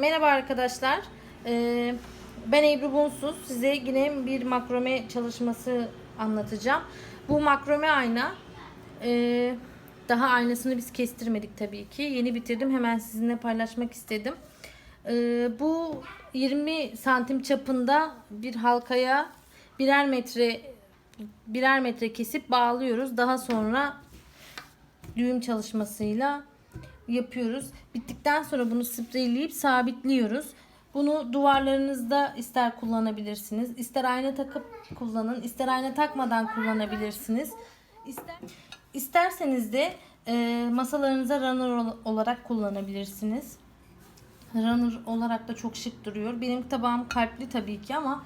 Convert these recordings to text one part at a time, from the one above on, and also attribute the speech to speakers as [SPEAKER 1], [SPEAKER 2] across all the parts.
[SPEAKER 1] Merhaba arkadaşlar. Ee, ben Ebru Bunsuz. Size yine bir makrome çalışması anlatacağım. Bu makrome ayna. Ee, daha aynasını biz kestirmedik tabii ki. Yeni bitirdim. Hemen sizinle paylaşmak istedim. Ee, bu 20 santim çapında bir halkaya birer metre birer metre kesip bağlıyoruz. Daha sonra düğüm çalışmasıyla yapıyoruz. Bittikten sonra bunu spreyleyip sabitliyoruz. Bunu duvarlarınızda ister kullanabilirsiniz. ister ayna takıp kullanın. ister ayna takmadan kullanabilirsiniz. İster, isterseniz de e, masalarınıza runner ol- olarak kullanabilirsiniz. Runner olarak da çok şık duruyor. Benim tabağım kalpli tabii ki ama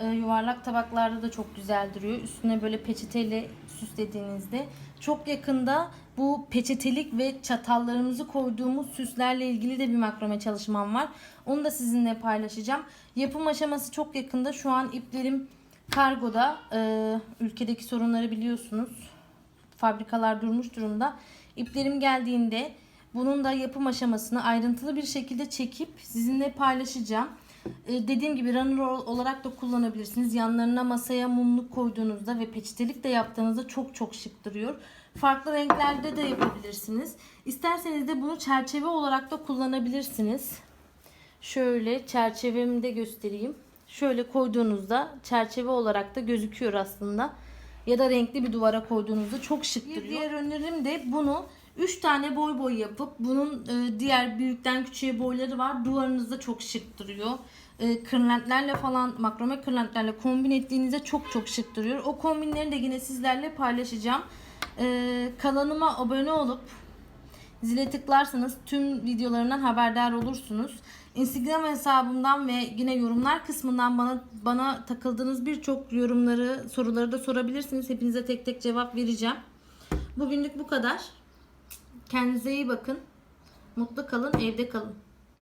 [SPEAKER 1] e, yuvarlak tabaklarda da çok güzel duruyor. Üstüne böyle peçeteyle süslediğinizde çok yakında bu peçetelik ve çatallarımızı koyduğumuz süslerle ilgili de bir makrome çalışmam var. Onu da sizinle paylaşacağım. Yapım aşaması çok yakında. Şu an iplerim kargoda. E, ülkedeki sorunları biliyorsunuz. Fabrikalar durmuş durumda. İplerim geldiğinde bunun da yapım aşamasını ayrıntılı bir şekilde çekip sizinle paylaşacağım. Ee, dediğim gibi runner ol- olarak da kullanabilirsiniz. Yanlarına masaya mumluk koyduğunuzda ve peçetelik de yaptığınızda çok çok şık duruyor. Farklı renklerde de yapabilirsiniz. İsterseniz de bunu çerçeve olarak da kullanabilirsiniz. Şöyle çerçevemi de göstereyim. Şöyle koyduğunuzda çerçeve olarak da gözüküyor aslında. Ya da renkli bir duvara koyduğunuzda çok şık duruyor. Bir diğer önerim de bunu 3 tane boy boy yapıp bunun e, diğer büyükten küçüğe boyları var. Duvarınızda çok şık duruyor. E, kırlentlerle falan makrome kırlentlerle kombin ettiğinizde çok çok şık duruyor. O kombinleri de yine sizlerle paylaşacağım. E, kanalıma abone olup Zile tıklarsanız tüm videolarımdan haberdar olursunuz. Instagram hesabımdan ve yine yorumlar kısmından bana bana takıldığınız birçok yorumları, soruları da sorabilirsiniz. Hepinize tek tek cevap vereceğim. Bugünlük bu kadar. Kendinize iyi bakın. Mutlu kalın, evde kalın.